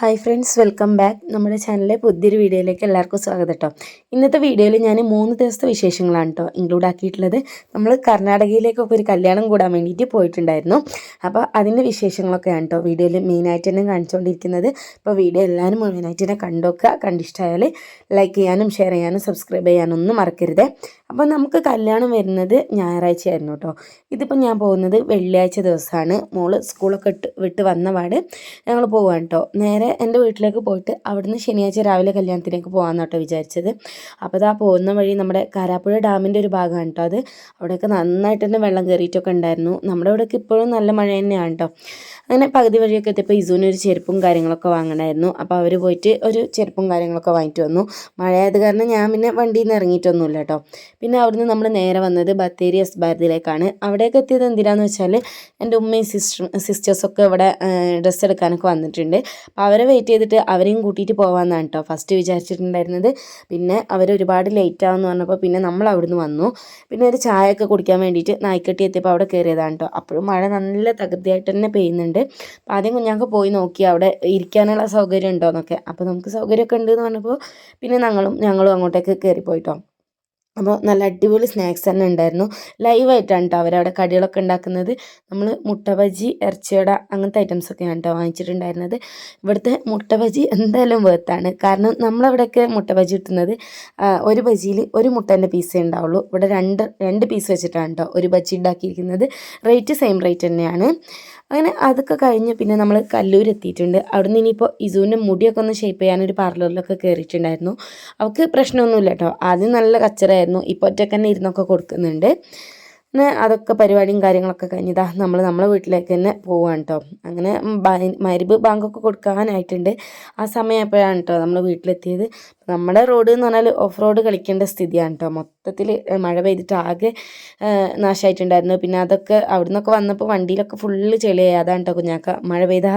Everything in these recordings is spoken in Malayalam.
ഹായ് ഫ്രണ്ട്സ് വെൽക്കം ബാക്ക് നമ്മുടെ ചാനലിലെ പുതിയൊരു വീഡിയോയിലേക്ക് എല്ലാവർക്കും സ്വാഗതം കേട്ടോ ഇന്നത്തെ വീഡിയോയിൽ ഞാൻ മൂന്ന് ദിവസത്തെ വിശേഷങ്ങളാണ് കേട്ടോ ഇൻക്ലൂഡ് ആക്കിയിട്ടുള്ളത്. നമ്മൾ കർണാടകയിലേക്കൊക്കെ ഒരു കല്യാണം കൂടാൻ വേണ്ടിയിട്ട് പോയിട്ടുണ്ടായിരുന്നു. അപ്പോൾ അതിന്റെ വിശേഷങ്ങളൊക്കെയാണ് കേട്ടോ വീഡിയോയിൽ മെയിനായിട്ട് തന്നെ കാണിച്ചുകൊണ്ടിരിക്കുന്നത് അപ്പോൾ വീഡിയോ എല്ലാവരും മുഴുവനായിട്ട് തന്നെ കണ്ടോക്കുക. കണ്ടിഷ്ടമായാൽ ലൈക്ക് ചെയ്യാനും ഷെയർ ചെയ്യാനും സബ്സ്ക്രൈബ് ചെയ്യാനും ഒന്നും മറക്കരുത്. അപ്പോൾ നമുക്ക് കല്യാണം വരുന്നത് ഞായറാഴ്ചയായിരുന്നു കേട്ടോ ഇതിപ്പോൾ ഞാൻ പോകുന്നത് വെള്ളിയാഴ്ച ദിവസമാണ്. മോൾ സ്കൂളൊക്കെ വിട്ട് വന്ന പാട് ഞങ്ങൾ പോവാണ് കേട്ടോ നേരെ എന്റെ വീട്ടിലേക്ക് പോയിട്ട് അവിടുന്ന് ശനിയാഴ്ച രാവിലെ കല്യാണത്തിലേക്ക് പോകാമെന്ന് കേട്ടോ വിചാരിച്ചത്. അപ്പോൾ ഇതാ പോകുന്ന വഴി നമ്മുടെ കാരാപ്പുഴ ഡാമിന്റെ ഒരു ഭാഗമാണ് കേട്ടോ അത്. അവിടെയൊക്കെ നന്നായിട്ട് തന്നെ വെള്ളം കയറിയിട്ടൊക്കെ ഉണ്ടായിരുന്നു. നമ്മുടെ ഇവിടെയൊക്കെ ഇപ്പോഴും നല്ല മഴ തന്നെയാണ് കേട്ടോ. അങ്ങനെ പകുതി വഴിയൊക്കെ എത്തിയപ്പോൾ ഇസുവിന് ഒരു ചെരുപ്പും കാര്യങ്ങളൊക്കെ വാങ്ങണമായിരുന്നു. അപ്പോൾ അവർ പോയിട്ട് ഒരു ചെരുപ്പും കാര്യങ്ങളൊക്കെ വാങ്ങിയിട്ട് വന്നു. മഴയായത് കാരണം ഞാൻ പിന്നെ വണ്ടിയിൽ നിന്ന് ഇറങ്ങിയിട്ടൊന്നുമില്ല കേട്ടോ. പിന്നെ അവിടുന്ന് നമ്മൾ നേരെ വന്നത് ബത്തേരി എസ് ഭാരതിയിലേക്കാണ്. അവിടേക്ക് എത്തിയത് എന്തിനാന്ന് വെച്ചാൽ എന്റെ ഉമ്മയും സിസ്റ്റർ സിസ്റ്റേഴ്സൊക്കെ ഇവിടെ ഡ്രസ്സ് എടുക്കാനൊക്കെ വന്നിട്ടുണ്ട്. അപ്പോൾ അവരെ വെയിറ്റ് ചെയ്തിട്ട് അവരെയും കൂട്ടിയിട്ട് പോകാമെന്നാണ് കേട്ടോ ഫസ്റ്റ് വിചാരിച്ചിട്ടുണ്ടായിരുന്നത്. പിന്നെ അവർ ഒരുപാട് ലേറ്റ് ആവുമെന്ന് പറഞ്ഞപ്പോൾ പിന്നെ നമ്മൾ അവിടുന്ന് വന്നു. പിന്നെ ഒരു ചായയൊക്കെ കുടിക്കാൻ വേണ്ടിയിട്ട് നായ്ക്കെട്ടി എത്തിയപ്പോൾ അവിടെ കയറിയതാണ് കേട്ടോ അപ്പോഴും മഴ നല്ല തകൃതിയായിട്ട് തന്നെ പെയ്യുന്നുണ്ട്. അപ്പോൾ ആദ്യം കുഞ്ഞാക്ക് പോയി നോക്കി അവിടെ ഇരിക്കാനുള്ള സൗകര്യം ഉണ്ടോ എന്നൊക്കെ. അപ്പോൾ നമുക്ക് സൗകര്യമൊക്കെ ഉണ്ട് എന്ന് പറഞ്ഞപ്പോൾ പിന്നെ ഞങ്ങളും ഞങ്ങളും അങ്ങോട്ടേക്ക് കയറി പോയിട്ടോ അപ്പോൾ നല്ല അടിപൊളി സ്നാക്സ് തന്നെ ഉണ്ടായിരുന്നു. ലൈവായിട്ടാണ് കേട്ടോ അവരവിടെ കടികളൊക്കെ ഉണ്ടാക്കുന്നത്. നമ്മൾ മുട്ട ബജി ഇറച്ചിയുടെ അങ്ങനത്തെ ഐറ്റംസൊക്കെയാണ് കേട്ടോ വാങ്ങിച്ചിട്ടുണ്ടായിരുന്നത്. ഇവിടുത്തെ മുട്ട ബജി എന്തായാലും വേർത്താണ് കാരണം നമ്മളവിടെയൊക്കെ മുട്ട ബജി കിട്ടുന്നത് ഒരു ബജിയിൽ ഒരു മുട്ടേന്റെ പീസേ ഉണ്ടാവുള്ളൂ. ഇവിടെ രണ്ട് രണ്ട് പീസ് വെച്ചിട്ടാണ് കേട്ടോ ഒരു ബജി ഉണ്ടാക്കിയിരിക്കുന്നത്. റേറ്റ് സെയിം റേറ്റ് തന്നെയാണ്. അങ്ങനെ അതൊക്കെ കഴിഞ്ഞ് പിന്നെ നമ്മൾ കല്ലൂർ എത്തിയിട്ടുണ്ട് അവിടുന്ന് ഇനിയിപ്പോൾ ഇസുവിന്റെ മുടിയൊക്കെ ഒന്ന് ഷേപ്പ് ചെയ്യാനൊരു പാർലറിലൊക്കെ കയറിയിട്ടുണ്ടായിരുന്നു അവൾക്ക് പ്രശ്നമൊന്നുമില്ല കേട്ടോ ആദ്യം നല്ല കച്ചറായിരുന്നു ഇപ്പോൾ ഒറ്റക്കന്നെ ഇരുന്നൊക്കെ കൊടുക്കുന്നുണ്ട്. പിന്നെ അതൊക്കെ പരിപാടിയും കാര്യങ്ങളൊക്കെ കഴിഞ്ഞതാ നമ്മൾ നമ്മളെ വീട്ടിലേക്ക് തന്നെ പോവാണ് കേട്ടോ അങ്ങനെ മരുബ് ബാങ്കൊക്കെ കൊടുക്കാനായിട്ടുണ്ട്. ആ സമയമായപ്പോഴാണ് കേട്ടോ നമ്മൾ വീട്ടിലെത്തിയത്. നമ്മുടെ റോഡ് എന്ന് പറഞ്ഞാൽ ഓഫ് റോഡ് കളിക്കേണ്ട സ്ഥിതിയാണ് കേട്ടോ മൊത്തത്തിൽ മഴ പെയ്തിട്ട് ആകെ നാശമായിട്ടുണ്ടായിരുന്നു പിന്നെ അതൊക്കെ അവിടെ നിന്നൊക്കെ വന്നപ്പോൾ വണ്ടിയിലൊക്കെ ഫുള്ള് ചെളിയായി. അതാണ് കേട്ടോ കുഞ്ഞാക്ക മഴ പെയ്ത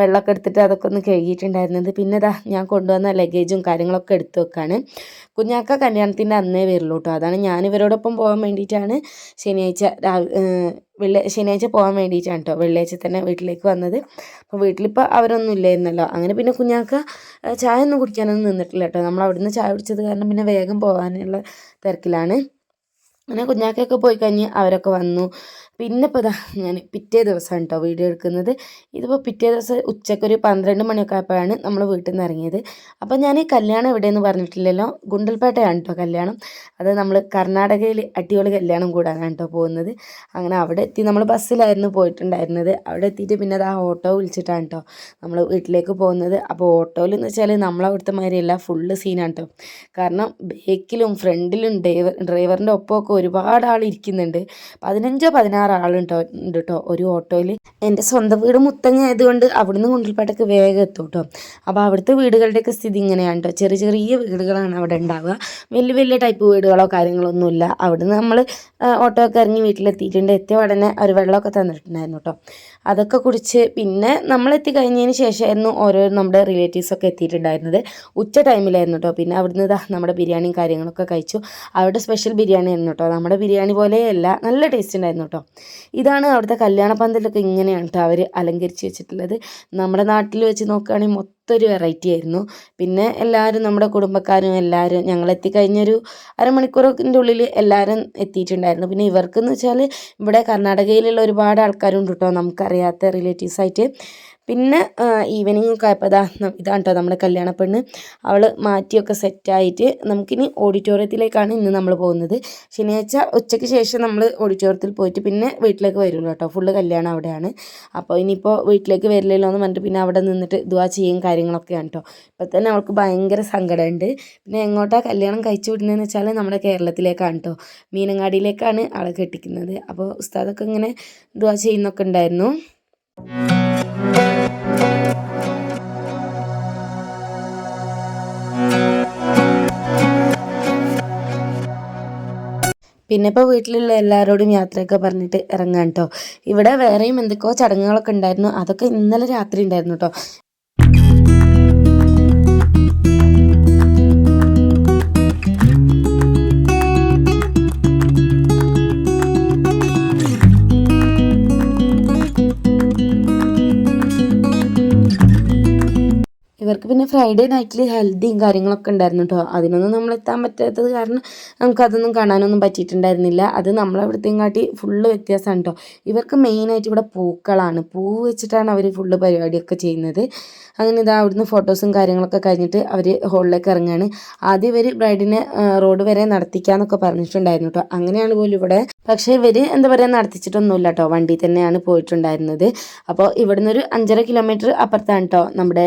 വെള്ളമൊക്കെ എടുത്തിട്ട് അതൊക്കെ ഒന്ന് കഴുകിയിട്ടുണ്ടായിരുന്നത്. പിന്നെ ഇതാ ഞാൻ കൊണ്ടുവന്ന ലഗേജും കാര്യങ്ങളൊക്കെ എടുത്തു വെക്കാണ്. കുഞ്ഞാക്ക കല്യാണത്തിന്റെ അന്നേ വരുള്ളൂ കേട്ടോ അതാണ് ഞാൻ ഇവരോടൊപ്പം പോകാൻ വേണ്ടിയിട്ടാണ് ശനിയാഴ്ച വെള്ളി ശനിയാഴ്ച പോകാൻ വേണ്ടിയിട്ടാണ് കേട്ടോ വെള്ളിയാഴ്ച തന്നെ വീട്ടിലേക്ക് വന്നത്. അപ്പോൾ വീട്ടിലിപ്പോൾ അവരൊന്നും ഇല്ലായിരുന്നല്ലോ. അങ്ങനെ പിന്നെ കുഞ്ഞാക്ക ചായ ഒന്നും കുടിക്കാനൊന്നും നിന്നിട്ടില്ല കേട്ടോ നമ്മൾ അവിടുന്ന് ചായ കുടിച്ചത് കാരണം പിന്നെ വേഗം പോകാനുള്ള തിരക്കിലാണ്. അങ്ങനെ കുഞ്ഞാക്കയൊക്കെ പോയി കഴിഞ്ഞ് അവരൊക്കെ വന്നു. പിന്നെ ഇപ്പോൾ ഇതാ ഞാൻ പിറ്റേ ദിവസമാണ് കേട്ടോ വീഡിയോ എടുക്കുന്നത്. ഇതിപ്പോൾ പിറ്റേ ദിവസം ഉച്ചക്കൊരു പന്ത്രണ്ട് മണിയൊക്കെ ആയപ്പോഴാണ് നമ്മൾ വീട്ടിൽ നിന്ന് ഇറങ്ങിയത് അപ്പോൾ ഞാൻ കല്യാണം എവിടെയെന്ന് പറഞ്ഞിട്ടില്ലല്ലോ? ഗുണ്ടൽപേട്ടയാണ് കേട്ടോ കല്യാണം. അത് നമ്മൾ കർണാടകയിൽ അടിപൊളി കല്യാണം കൂടാനാണ് കേട്ടോ പോകുന്നത്. അങ്ങനെ അവിടെ എത്തി നമ്മൾ ബസ്സിലായിരുന്നു പോയിട്ടുണ്ടായിരുന്നത്. അവിടെ എത്തിയിട്ട് പിന്നെ അത് ആ ഓട്ടോ വിളിച്ചിട്ടാണ് കേട്ടോ നമ്മൾ വീട്ടിലേക്ക് പോകുന്നത്. അപ്പോൾ ഓട്ടോയിൽ എന്ന് വെച്ചാൽ നമ്മളവിടുത്തെ മാതിരിയല്ല ഫുള്ള് സീനാണ് കേട്ടോ കാരണം ബേക്കിലും ഫ്രണ്ടിലും ഡ്രൈവർ ഡ്രൈവറിന്റെ ഒപ്പമൊക്കെ ഒരുപാട് ആൾ ഇരിക്കുന്നുണ്ട്. പതിനഞ്ചോ പതിനാറ് ആളുണ്ടോ ഉണ്ട് കേട്ടോ ഒരു ഓട്ടോയിൽ എന്റെ സ്വന്തം വീട് മുത്തങ്ങ ആയതുകൊണ്ട് അവിടുന്ന് കുണ്ടിൽപ്പാട്ടൊക്കെ വേഗം എത്തും കേട്ടോ അപ്പോൾ അവിടുത്തെ വീടുകളുടെയൊക്കെ സ്ഥിതി ഇങ്ങനെയാണ് കേട്ടോ ചെറിയ ചെറിയ വീടുകളാണ് അവിടെ ഉണ്ടാവുക. വലിയ വലിയ ടൈപ്പ് വീടുകളോ കാര്യങ്ങളൊന്നുമില്ല. അവിടുന്ന് നമ്മൾ ഓട്ടോ ഒക്കെ ഇറങ്ങി വീട്ടിലെത്തിയിട്ടുണ്ട്. എത്തിയ ഉടനെ ഒരു വെള്ളമൊക്കെ തന്നിട്ടുണ്ടായിരുന്നു കേട്ടോ അതൊക്കെ കുടിച്ച് പിന്നെ നമ്മളെത്തി കഴിഞ്ഞതിന് ശേഷമായിരുന്നു ഓരോ നമ്മുടെ റിലേറ്റീവ്സൊക്കെ എത്തിയിട്ടുണ്ടായിരുന്നത്. ഉച്ച ടൈമിലായിരുന്നു കേട്ടോ പിന്നെ അവിടുന്ന് ഇതാ നമ്മുടെ ബിരിയാണിയും കാര്യങ്ങളൊക്കെ കഴിച്ചു. അവിടെ സ്പെഷ്യൽ ബിരിയാണി ആയിരുന്നു കേട്ടോ നമ്മുടെ ബിരിയാണി പോലെയല്ല നല്ല ടേസ്റ്റ് ഉണ്ടായിരുന്നു കേട്ടോ ഇതാണ് അവിടുത്തെ കല്യാണ പന്തലൊക്കെ ഇങ്ങനെയാണ് കേട്ടോ അവർ അലങ്കരിച്ച് വെച്ചിട്ടുള്ളത്. നമ്മുടെ നാട്ടിൽ വെച്ച് നോക്കുകയാണെങ്കിൽ മൊത്തം ഒരു വെറൈറ്റി ആയിരുന്നു. പിന്നെ എല്ലാവരും നമ്മുടെ കുടുംബക്കാരും എല്ലാവരും ഞങ്ങൾ എത്തിക്കഴിഞ്ഞൊരു അരമണിക്കൂറിന്റെ ഉള്ളിൽ എല്ലാവരും എത്തിയിട്ടുണ്ടായിരുന്നു. പിന്നെ ഇവർക്കെന്ന് വെച്ചാൽ ഇവിടെ കർണാടകയിലുള്ള ഒരുപാട് ആൾക്കാരുണ്ട് കേട്ടോ നമുക്കറിയാത്ത റിലേറ്റീവ്സായിട്ട് പിന്നെ ഈവനിങ് ഒക്കെ ആയപ്പോൾ ഇതാ ഇതാണ് കേട്ടോ നമ്മുടെ കല്യാണ പെണ്ണ്. അവൾ മാറ്റിയൊക്കെ സെറ്റായിട്ട് നമുക്കിനി ഓഡിറ്റോറിയത്തിലേക്കാണ് ഇന്ന് നമ്മൾ പോകുന്നത്. ശനിയാഴ്ച ഉച്ചയ്ക്ക് ശേഷം നമ്മൾ ഓഡിറ്റോറിയത്തിൽ പോയിട്ട് പിന്നെ വീട്ടിലേക്ക് വരുള്ളൂ കേട്ടോ. ഫുള്ള് കല്യാണം അവിടെയാണ്. അപ്പോൾ ഇനിയിപ്പോൾ വീട്ടിലേക്ക് വരില്ലല്ലോ എന്ന് പറഞ്ഞിട്ട് പിന്നെ അവിടെ നിന്നിട്ട് ഇതുവാ ചെയ്യും കാര്യങ്ങളൊക്കെയാണ് കേട്ടോ ഇപ്പം തന്നെ അവൾക്ക് ഭയങ്കര സങ്കടമുണ്ട്. പിന്നെ എങ്ങോട്ടാ കല്യാണം കഴിച്ചു വിടുന്നതെന്ന് വെച്ചാൽ നമ്മുടെ കേരളത്തിലേക്കാണ് കേട്ടോ മീനങ്ങാടിയിലേക്കാണ് ആളെ കെട്ടിക്കുന്നത്. അപ്പോൾ ഉസ്താദൊക്കെ ഇങ്ങനെ ഇതുവാ ചെയ്യുന്നൊക്കെ ഉണ്ടായിരുന്നു. പിന്നെ ഇപ്പോൾ വീട്ടിലുള്ള എല്ലാവരോടും യാത്രയൊക്കെ പറഞ്ഞിട്ട് ഇറങ്ങാൻ കേട്ടോ ഇവിടെ വേറെയും എന്തൊക്കെയോ ചടങ്ങുകളൊക്കെ ഉണ്ടായിരുന്നു. അതൊക്കെ ഇന്നലെ രാത്രി ഉണ്ടായിരുന്നു കേട്ടോ പിന്നെ ഫ്രൈഡേ നൈറ്റിൽ ഹെൽത്തിയും കാര്യങ്ങളൊക്കെ ഉണ്ടായിരുന്നു കേട്ടോ അതിനൊന്നും നമ്മൾ എത്താൻ പറ്റാത്തത് കാരണം നമുക്കതൊന്നും കാണാനൊന്നും പറ്റിയിട്ടുണ്ടായിരുന്നില്ല. അത് നമ്മളവിടുത്തെയും കാട്ടി ഫുള്ള് വ്യത്യാസമാണ് കേട്ടോ ഇവർക്ക് മെയിനായിട്ട് ഇവിടെ പൂക്കളാണ്. പൂ വെച്ചിട്ടാണ് അവർ ഫുള്ള് പരിപാടിയൊക്കെ ചെയ്യുന്നത്. അങ്ങനെ ഇതാ അവിടുന്ന് ഫോട്ടോസും കാര്യങ്ങളൊക്കെ കഴിഞ്ഞിട്ട് അവർ ഹോളിലേക്ക് ഇറങ്ങുകയാണ് ആദ്യം ഇവർ ബ്രൈഡിനെ റോഡ് വരെ നടത്തിക്കാന്നൊക്കെ പറഞ്ഞിട്ടുണ്ടായിരുന്നു കേട്ടോ അങ്ങനെയാണ് പോലും ഇവിടെ പക്ഷേ ഇവർ എന്താ പറയുക നടത്തിച്ചിട്ടൊന്നുമില്ല കേട്ടോ വണ്ടി തന്നെയാണ് പോയിട്ടുണ്ടായിരുന്നത്. അപ്പോൾ ഇവിടുന്ന് ഒരു അഞ്ചര കിലോമീറ്റർ അപ്പുറത്താണ് കേട്ടോ നമ്മുടെ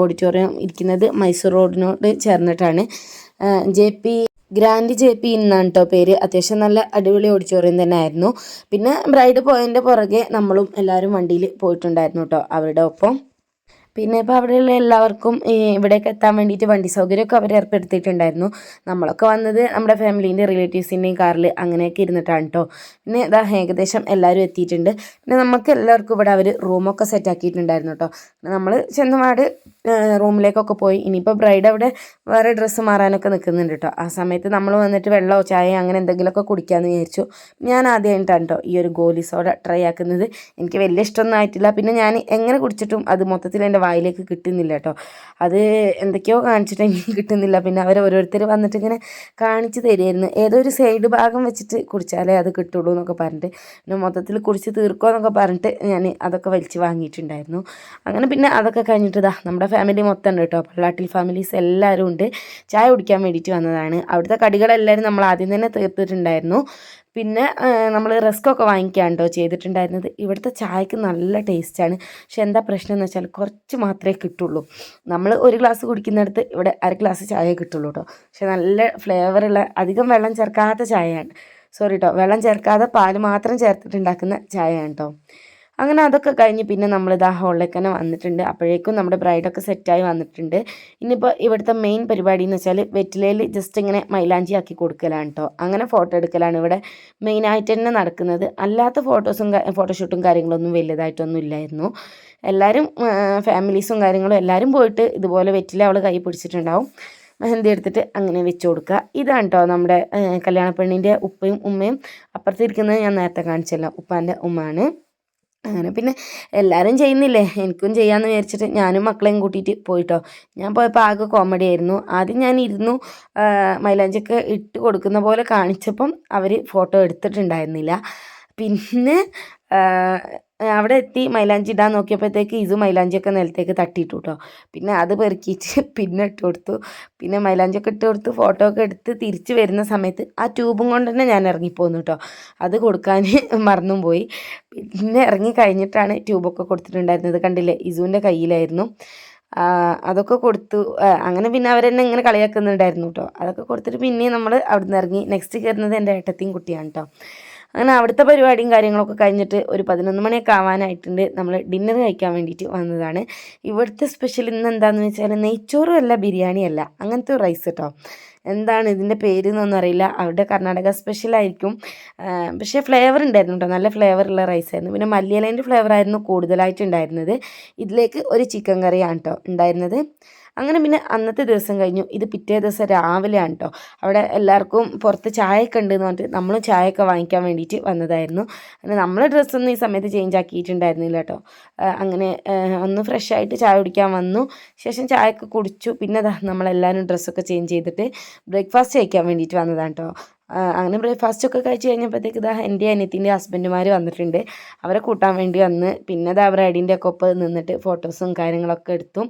ഓഡിറ്റോറിയം ഇരിക്കുന്നത് മൈസൂർ റോഡിനോട് ചേർന്നിട്ടാണ്. J P grand J P എന്നാണ് കേട്ടോ പേര്. അത്യാവശ്യം നല്ല അടിപൊളി ഓഡിറ്റോറിയം തന്നെ ആയിരുന്നു പിന്നെ ബ്രൈഡ് പോയതിന്റെ പുറകെ നമ്മളും എല്ലാവരും വണ്ടിയിൽ പോയിട്ടുണ്ടായിരുന്നു കേട്ടോ അവരുടെ ഒപ്പം. പിന്നെ ഇപ്പോൾ അവിടെയുള്ള എല്ലാവർക്കും ഇവിടേക്ക് എത്താൻ വേണ്ടിയിട്ട് വണ്ടി സൗകര്യമൊക്കെ അവർ ഏർപ്പെടുത്തിയിട്ടുണ്ടായിരുന്നു. നമ്മളൊക്കെ വന്നത് നമ്മുടെ ഫാമിലീന്റെ റിലേറ്റീവ്സിന്റെയും കാറിൽ അങ്ങനെയൊക്കെ ഇരുന്നിട്ടാണ് കേട്ടോ പിന്നെ ഇതാ ഏകദേശം എല്ലാവരും എത്തിയിട്ടുണ്ട്. പിന്നെ നമുക്ക് എല്ലാവർക്കും ഇവിടെ അവർ റൂമൊക്കെ സെറ്റ് ആക്കിയിട്ടുണ്ടായിരുന്നു കേട്ടോ നമ്മൾ ചെന്നപാട് റൂമിലേക്കൊക്കെ പോയി. ഇനിയിപ്പോൾ ബ്രൈഡ് അവിടെ വേറെ ഡ്രസ്സ് മാറാനൊക്കെ നിൽക്കുന്നുണ്ട് കേട്ടോ ആ സമയത്ത് നമ്മൾ വന്നിട്ട് വെള്ളമോ ചായ അങ്ങനെ എന്തെങ്കിലുമൊക്കെ കുടിക്കാമെന്ന് വിചാരിച്ചു. ഞാൻ ആദ്യമായിട്ടാണ് കേട്ടോ ഈ ഒരു ഗോലി സോഡ ട്രൈ ആക്കുന്നത്. എനിക്ക് വലിയ ഇഷ്ടമൊന്നും ആയിട്ടില്ല. പിന്നെ ഞാൻ എങ്ങനെ കുടിച്ചിട്ടും അത് മൊത്തത്തിൽ എന്റെ വായിലേക്ക് കിട്ടുന്നില്ല കേട്ടോ. അത് എന്തൊക്കെയോ കാണിച്ചിട്ടെങ്കിലും കിട്ടുന്നില്ല. പിന്നെ അവർ ഓരോരുത്തർ വന്നിട്ട് ഇങ്ങനെ കാണിച്ച് തരുമായിരുന്നു ഏതോ ഒരു സൈഡ് ഭാഗം വെച്ചിട്ട് കുടിച്ചാലേ അത് കിട്ടുള്ളൂ എന്നൊക്കെ പറഞ്ഞിട്ട് പിന്നെ മൊത്തത്തിൽ കുടിച്ച് തീർക്കുമോ എന്നൊക്കെ പറഞ്ഞിട്ട് ഞാൻ അതൊക്കെ വലിച്ച് വാങ്ങിയിട്ടുണ്ടായിരുന്നു. അങ്ങനെ പിന്നെ അതൊക്കെ കഴിഞ്ഞിട്ട് ഇതാ നമ്മുടെ ഫാമിലി മൊത്തം ഉണ്ട് കേട്ടോ. പള്ളാട്ടിൽ ഫാമിലീസ് എല്ലാവരും ഉണ്ട്. ചായ കുടിക്കാൻ വേണ്ടിയിട്ട് വന്നതാണ്. അവിടുത്തെ കടികളെല്ലാവരും നമ്മൾ ആദ്യം തന്നെ തീർത്തിട്ടുണ്ടായിരുന്നു. പിന്നെ നമ്മൾ റസ്ക്കൊക്കെ വാങ്ങിക്കാൻ കേട്ടോ ചെയ്തിട്ടുണ്ടായിരുന്നത്. ഇവിടുത്തെ ചായക്ക് നല്ല ടേസ്റ്റാണ്. പക്ഷെ എന്താ പ്രശ്നം എന്ന് വെച്ചാൽ കുറച്ച് മാത്രമേ കിട്ടുള്ളൂ. നമ്മൾ ഒരു ഗ്ലാസ് കുടിക്കുന്നിടത്ത് ഇവിടെ അര ഗ്ലാസ് ചായ കിട്ടുള്ളൂ കേട്ടോ പക്ഷെ നല്ല ഫ്ലേവറുള്ള അധികം വെള്ളം ചേർക്കാത്ത ചായയാണ്. സോറി കേട്ടോ വെള്ളം ചേർക്കാതെ പാൽ മാത്രം ചേർത്തിട്ടുണ്ടാക്കുന്ന ചായയാണ് കേട്ടോ അങ്ങനെ അതൊക്കെ കഴിഞ്ഞ് പിന്നെ നമ്മൾ ഇതാ ഹോളിലേക്ക് തന്നെ വന്നിട്ടുണ്ട്. അപ്പോഴേക്കും നമ്മുടെ ബ്രൈഡൊക്കെ സെറ്റായി വന്നിട്ടുണ്ട്. ഇനിയിപ്പോൾ ഇവിടുത്തെ മെയിൻ പരിപാടി എന്ന് വെച്ചാൽ വെറ്റിലയിൽ ജസ്റ്റ് ഇങ്ങനെ മൈലാഞ്ചി ആക്കി കൊടുക്കലാണ് കേട്ടോ അങ്ങനെ ഫോട്ടോ എടുക്കലാണ്. ഇവിടെ മെയിനായിട്ട് തന്നെ നടക്കുന്നത്. അല്ലാത്ത ഫോട്ടോസും ഫോട്ടോഷൂട്ടും കാര്യങ്ങളൊന്നും വലുതായിട്ടൊന്നും ഇല്ലായിരുന്നു. എല്ലാവരും ഫാമിലീസും കാര്യങ്ങളും എല്ലാവരും പോയിട്ട് ഇതുപോലെ വെറ്റില അവൾ കൈ പിടിച്ചിട്ടുണ്ടാവും. മെഹന്തി എടുത്തിട്ട് അങ്ങനെ വെച്ച് കൊടുക്കുക. ഇതാണ് കേട്ടോ നമ്മുടെ കല്യാണ പെണ്ണിന്റെ ഉപ്പയും ഉമ്മയും. അപ്പുറത്തിരിക്കുന്നത് ഞാൻ നേരത്തെ കാണിച്ചല്ലോ. ഉപ്പാന്റെ ഉമ്മയാണ് അങ്ങനെ പിന്നെ എല്ലാവരും ചെയ്യുന്നില്ലേ? എനിക്കും ചെയ്യാമെന്ന് വിചാരിച്ചിട്ട് ഞാനും മക്കളെയും കൂട്ടിയിട്ട് പോയിട്ടോ. ഞാൻ പോയപ്പോൾ ആകെ കോമഡി ആയിരുന്നു. ആദ്യം ഞാൻ ഇരുന്നു മൈലാഞ്ചൊക്കെ ഇട്ട് കൊടുക്കുന്ന പോലെ കാണിച്ചപ്പം അവർ ഫോട്ടോ എടുത്തിട്ടുണ്ടായിരുന്നില്ല. പിന്നെ അവിടെ എത്തി മൈലാഞ്ചി ഇടാൻ നോക്കിയപ്പോഴത്തേക്ക് ഇത് മൈലാഞ്ചിയൊക്കെ നിലത്തേക്ക് തട്ടിയിട്ടു കേട്ടോ പിന്നെ അത് പെറുക്കിയിട്ട് പിന്നെ ഇട്ട് കൊടുത്തു. പിന്നെ മൈലാഞ്ചിയൊക്കെ ഇട്ട് കൊടുത്ത് ഫോട്ടോ ഒക്കെ എടുത്ത് തിരിച്ച് വരുന്ന സമയത്ത് ആ ട്യൂബും കൊണ്ട് തന്നെ ഞാൻ ഇറങ്ങിപ്പോന്നു കേട്ടോ അത് കൊടുക്കാൻ മറന്നും പോയി. പിന്നെ ഇറങ്ങി കഴിഞ്ഞിട്ടാണ് ട്യൂബൊക്കെ കൊടുത്തിട്ടുണ്ടായിരുന്നത്. കണ്ടില്ലേ? ഇസുവിന്റെ കയ്യിലായിരുന്നു. അതൊക്കെ കൊടുത്തു. അങ്ങനെ പിന്നെ അവരെന്നെ ഇങ്ങനെ കളിയാക്കുന്നുണ്ടായിരുന്നു കേട്ടോ അതൊക്കെ കൊടുത്തിട്ട് പിന്നെയും നമ്മൾ അവിടെ നിന്ന് ഇറങ്ങി. നെക്സ്റ്റ് കയറുന്നത് എന്റെ ഏട്ടത്തെയും കുട്ടിയാണ് കേട്ടോ അങ്ങനെ അവിടുത്തെ പരിപാടിയും കാര്യങ്ങളൊക്കെ കഴിഞ്ഞിട്ട് ഒരു പതിനൊന്ന് മണിയൊക്കെ ആവാനായിട്ടുണ്ട്. നമ്മൾ ഡിന്നർ കഴിക്കാൻ വേണ്ടിയിട്ട് വന്നതാണ്. ഇവിടുത്തെ സ്പെഷ്യൽ ഇന്ന് എന്താണെന്ന് വെച്ചാൽ നെയ്ച്ചോറും അല്ല ബിരിയാണി അല്ല. അങ്ങനത്തെ റൈസ് കേട്ടോ എന്താണ് ഇതിന്റെ പേര് എന്നൊന്നും അറിയില്ല. അവിടെ കർണാടക സ്പെഷ്യലായിരിക്കും പക്ഷേ ഫ്ലേവർ ഉണ്ടായിരുന്നു കേട്ടോ നല്ല ഫ്ലേവറുള്ള റൈസ് ആയിരുന്നു. പിന്നെ മല്ലിയിലേന്റെ ഫ്ലേവർ ആയിരുന്നു കൂടുതലായിട്ട് ഉണ്ടായിരുന്നത് ഇതിലേക്ക് ഒരു ചിക്കൻ കറിയാണ് കേട്ടോ ഉണ്ടായിരുന്നത്. അങ്ങനെ പിന്നെ അന്നത്തെ ദിവസം കഴിഞ്ഞു. ഇത് പിറ്റേ ദിവസം രാവിലെയാണ് കേട്ടോ അവിടെ എല്ലാവർക്കും പുറത്ത് ചായയൊക്കെ ഉണ്ട് എന്ന് പറഞ്ഞിട്ട് നമ്മളും ചായയൊക്കെ വാങ്ങിക്കാൻ വേണ്ടിയിട്ട് വന്നതായിരുന്നു. അങ്ങനെ നമ്മളെ ഡ്രസ്സൊന്നും ഈ സമയത്ത് ചേഞ്ച് ആക്കിയിട്ടുണ്ടായിരുന്നില്ല കേട്ടോ അങ്ങനെ ഒന്ന് ഫ്രഷ് ആയിട്ട് ചായ കുടിക്കാൻ വന്നു. ശേഷം ചായയൊക്കെ കുടിച്ചു. പിന്നെ നമ്മളെല്ലാവരും ഡ്രസ്സൊക്കെ ചേഞ്ച് ചെയ്തിട്ട് ബ്രേക്ക്ഫാസ്റ്റ് കഴിക്കാൻ വേണ്ടിയിട്ട് വന്നതാണ് കേട്ടോ അങ്ങനെ ബ്രേക്ക്ഫാസ്റ്റ് ഒക്കെ കഴിച്ച് കഴിഞ്ഞപ്പോഴത്തേക്ക് ഇതാ എന്റെ അനിയത്തിന്റെ ഹസ്ബൻഡുമാർ വന്നിട്ടുണ്ട്. അവരെ കൂട്ടാൻ വേണ്ടി വന്ന് പിന്നെ അത് ബ്രൈഡിന്റെ ഒക്കെ ഒപ്പം നിന്നിട്ട് ഫോട്ടോസും കാര്യങ്ങളൊക്കെ എടുത്തു.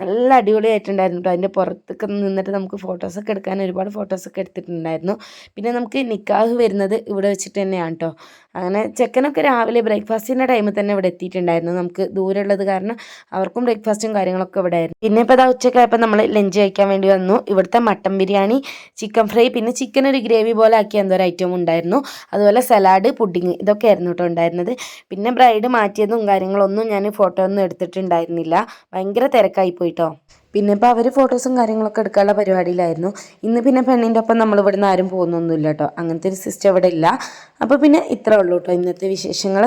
നല്ല അടിപൊളിയായിട്ടുണ്ടായിരുന്നു കേട്ടോ അതിന്റെ പുറത്തൊക്കെ നിന്നിട്ട് നമുക്ക് ഫോട്ടോസൊക്കെ എടുക്കാൻ ഒരുപാട് ഫോട്ടോസൊക്കെ എടുത്തിട്ടുണ്ടായിരുന്നു. പിന്നെ നമുക്ക് നിക്കാഹ് വരുന്നത് ഇവിടെ വെച്ചിട്ട് തന്നെയാണ് കേട്ടോ അങ്ങനെ ചെക്കനൊക്കെ രാവിലെ ബ്രേക്ക്ഫാസ്റ്റിന്റെ ടൈമിൽ തന്നെ ഇവിടെ എത്തിയിട്ടുണ്ടായിരുന്നു. നമുക്ക് ദൂരമുള്ളത് കാരണം അവർക്കും ബ്രേക്ക്ഫാസ്റ്റും കാര്യങ്ങളൊക്കെ ഇവിടെ ആയിരുന്നു. പിന്നെ ഇപ്പോൾ അതാ ഉച്ചക്കായപ്പോൾ നമ്മൾ ലഞ്ച് കഴിക്കാൻ വേണ്ടി വന്നു. ഇവിടുത്തെ മട്ടൻ ബിരിയാണി ചിക്കൻ ഫ്രൈ പിന്നെ ചിക്കൻ ഒരു ഗ്രേവി ആക്കിയ എന്തോ ഒരു ഐറ്റം ഉണ്ടായിരുന്നു. അതുപോലെ സലാഡ് പുഡിങ് ഇതൊക്കെ ആയിരുന്നു കേട്ടോ ഉണ്ടായിരുന്നത്. പിന്നെ ബ്രൈഡ് മാറ്റിയതും കാര്യങ്ങളൊന്നും ഞാൻ ഫോട്ടോ ഒന്നും എടുത്തിട്ടുണ്ടായിരുന്നില്ല. ഭയങ്കര തിരക്കായി പോയിട്ടോ പിന്നെ ഇപ്പോൾ അവർ ഫോട്ടോസും കാര്യങ്ങളൊക്കെ എടുക്കാനുള്ള പരിപാടിയിലായിരുന്നു. ഇന്ന് പിന്നെ പെണ്ണിന്റെ ഒപ്പം നമ്മൾ ഇവിടെ നിന്ന് ആരും പോകുന്നൊന്നുമില്ല കേട്ടോ അങ്ങനത്തെ ഒരു സിസ്റ്റം ഇവിടെ ഇല്ല. അപ്പോൾ പിന്നെ ഇത്രേ ഉള്ളൂ കേട്ടോ ഇന്നത്തെ വിശേഷങ്ങൾ